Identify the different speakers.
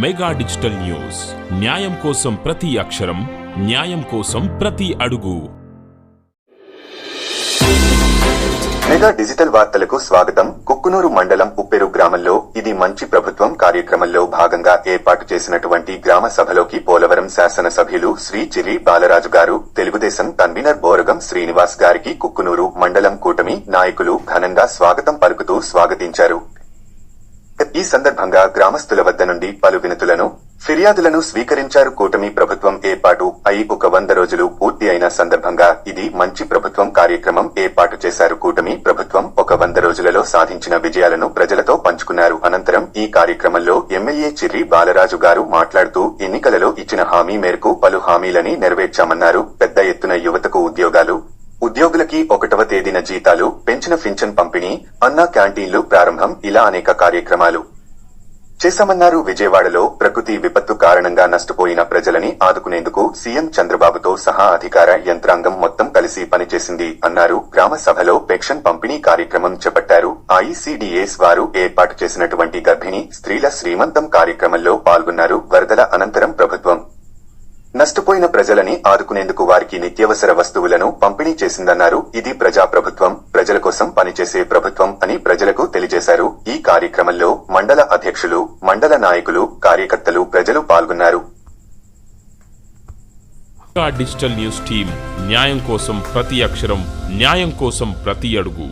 Speaker 1: Mega digital news. న్యాయం కోసం ప్రతి అక్షరం న్యాయం కోసం ప్రతి అడుగు.
Speaker 2: మెగా డిజిటల్ వార్తలకు స్వాగతం. కుక్కునూరు మండలం ఉప్పెరు గ్రామంలో ఇది మంచి ప్రభుత్వం కార్యక్రమంలో భాగంగా ఏర్పాటు చేసినటువంటి గ్రామ సభలోకి పోలవరం శాసనసభ్యులు శ్రీ చిరి బాలరాజు గారు తెలుగుదేశం కన్వీనర్ బోరగం శ్రీనివాస్ గారికి కుక్కునూరు మండలం కూటమి నాయకులు ఘనంగా స్వాగతం పలుకుతూ స్వాగతించారు. ఈ సందర్భంగా గ్రామస్తుల వద్ద నుండి పలు వినతులను ఫిర్యాదులను స్వీకరించారు కూటమి ప్రభుత్వం ఏర్పాటు అయి ఒక వంద రోజులు పూర్తి అయిన సందర్భంగా ఇది మంచి ప్రభుత్వం కార్యక్రమం ఏర్పాటు చేశారు కూటమి ప్రభుత్వం. ఒక వంద రోజులలో సాధించిన విజయాలను ప్రజలతో పంచుకున్నారు. అనంతరం ఈ కార్యక్రమంలో ఎమ్మెల్యే చిర్రి బాలరాజు గారు మాట్లాడుతూ ఎన్నికలలో ఇచ్చిన హామీ మేరకు పలు హామీలని నెరవేర్చామన్నారు. పెద్ద ఎత్తున యువతకు ఉద్యోగాలు ఉద్యోగులకి ఒకటవ తేదీన జీతాలు పెంచిన పింఛన్ పంపిణీ అన్నా క్యాంటీన్లు ప్రారంభం ఇలా అనేక కార్యక్రమాలు. చేశామన్నారు విజయవాడలో ప్రకృతి విపత్తు కారణంగా నష్టపోయిన ప్రజలని ఆదుకునేందుకు సీఎం చంద్రబాబుతో సహా అధికార యంత్రాంగం మొత్తం కలిసి పనిచేసింది అన్నారు గ్రామ సభలో పెన్షన్ పంపిణీ కార్యక్రమం చేపట్టారు. ఐసీడీఎస్ వారు ఏర్పాటు చేసినటువంటి గర్భిణీ స్త్రీల శ్రీమంతం కార్యక్రమంలో పాల్గొన్నారు వరదల అనంతరం నష్టపోయిన ప్రజలని ఆదుకునేందుకు వారికి నిత్యావసర వస్తువులను పంపిణీ చేసిందన్నారు. ఇది ప్రజా ప్రభుత్వం ప్రజల కోసం పనిచేసే ప్రభుత్వం అని ప్రజలకు తెలియజేశారు. ఈ కార్యక్రమంలో మండల అధ్యక్షులు మండల నాయకులు కార్యకర్తలు ప్రజలు పాల్గొన్నారు.
Speaker 1: డిజిటల్ న్యూస్ టీం న్యాయం కోసం ప్రతి అక్షరం న్యాయం కోసం ప్రతి అడుగు.